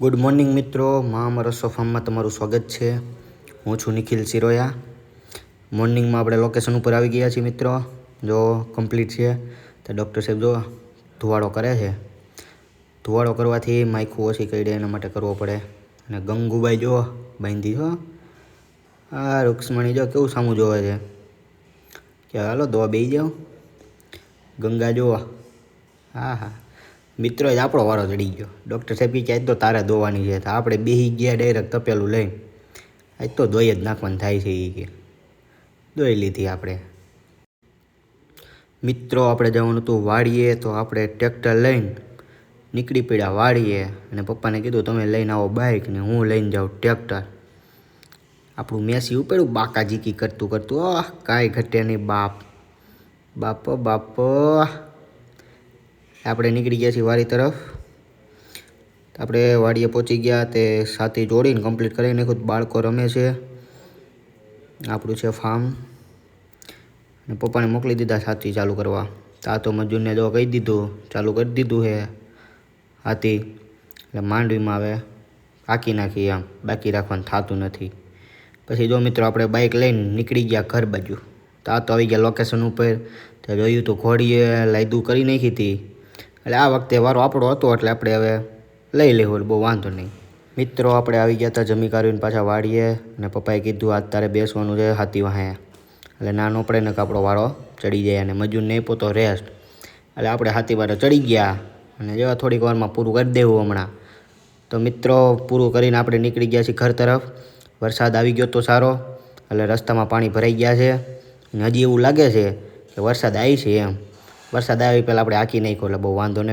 Good morning મિત્રો. મા અમરસો ફાર્મમાં તમારું સ્વાગત છે. હું છું નિખિલ સિરોયા. મોર્નિંગમાં આપણે લોકેશન ઉપર આવી ગયા છીએ, મિત્રો. જો કમ્પ્લીટ છે, તો ડૉક્ટર સાહેબ જો ધુવાડો કરે છે. ધુવાડો કરવાથી માયખું ઓછી કરી દે, એના માટે કરવો પડે. અને ગંગુબાઈ જો બાંધી છો આ રૂક્ષ્મણી જો કેવું સામું જોવે છે. કે હાલો દવા બેસી જાઓ ગંગા જુઓ. હા હા. મિત્રો જ આપણો વારો ચડી ગયો. ડૉક્ટર સાહેબ કે આજ તો તારે દોવાની છે. તો આપણે બેહી ગયા ડાયરેક્ટ તપેલું લઈને. આજ તો દોઈ જ નાખવાનું થાય છે એ કે. દોઈ લીધી આપણે. મિત્રો, આપણે જવાનું હતું વાડીએ, તો આપણે ટ્રેક્ટર લઈને નીકળી પડ્યા વાળીએ અને પપ્પાને કીધું, તમે લઈને આવો બાઇક ને હું લઈને જાઉં ટ્રેક્ટર. આપણું મેસી ઉપડ્યું બાકા જીકી કરતું કરતું, આહ, કાંઈ ઘટે નહીં બાપ બાપ બાપ. આપણે નીકળી ગયા છીએ વાડી તરફ. આપણે વાડીએ પહોંચી ગયા તે સાથી જોડીને કમ્પ્લીટ કરી નાખ્યું. બાળકો રમે છે. આપણું છે ફાર્મ અને પપ્પાને મોકલી દીધા સાથી ચાલુ કરવા. તા તો મજૂરને જો કહી દીધું, ચાલુ કરી દીધું છે હાથી. એટલે માંડવીમાં આવે કાકી નાખી આમ. બાકી રાખવાનું થતું નથી. પછી જો મિત્રો આપણે બાઇક લઈને નીકળી ગયા ઘર બાજુ. તા તો આવી ગયા લોકેશન ઉપર. તો જોયું તો ઘોડીએ લાયદું કરી નાખી હતી. એટલે આ વખતે વારો આપણો હતો એટલે આપણે હવે લઈ લેવું બહુ વાંધો નહીં. મિત્રો આપણે આવી ગયા હતા જમી કાઢીને પાછા વાળીએ અને પપ્પાએ કીધું આજ તારે બેસવાનું છે હાથી વાહે. એટલે નાનો પડે ને આપણો વારો ચડી જાય અને મજૂરને નહીં પોતો રેસ્ટ એટલે આપણે હાથી વાળો ચડી ગયા અને જેવા થોડીક વારમાં પૂરું કરી દેવું હમણાં. તો મિત્રો પૂરું કરીને આપણે નીકળી ગયા છીએ ઘર તરફ. વરસાદ આવી ગયો તો સારો. એટલે રસ્તામાં પાણી ભરાઈ ગયા છે. અને હજી એવું લાગે છે કે વરસાદ આવી છે એમ. વરસાદ આવી પહેલાં આપણે હાંકી નાખ્યો એટલે બહુ વાંધો નહીં.